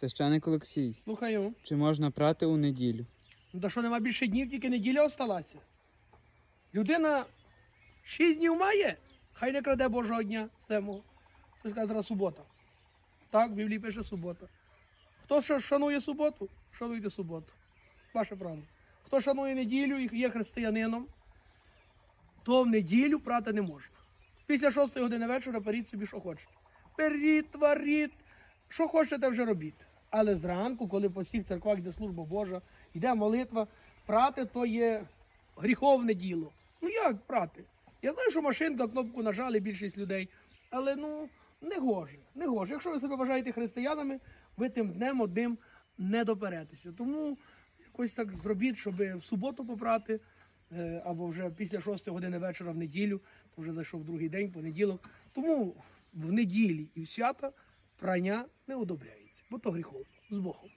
Священик Олексій, Слухаю. чи можна прати у неділю? Ну, та що нема більше днів, тільки неділя осталася. Людина шість днів має, хай не краде Божого дня семого. Хтось каже, зараз субота. Так, в Біблії пише субота. Хто ще шанує суботу, шануйте суботу. Ваше право. Хто шанує неділю і є християнином, то в неділю прати не можна. Після шостої години вечора беріть собі, що хочете. Беріть, творіть, що хочете вже робіть. Але зранку, коли по всіх церквах йде служба Божа, йде молитва, прати то є гріховне діло. Ну як прати? Я знаю, що машинка, кнопку нажали більшість людей, але ну не гоже, не гоже. Якщо ви себе вважаєте християнами, ви тим днем одним не доперетеся. Тому якось так зробіть, щоб в суботу попрати, е, або вже після 6 години вечора в неділю, то вже зайшов другий день, понеділок. Тому в неділі і в свята прання не одобряється, бо то гріховно з Богом.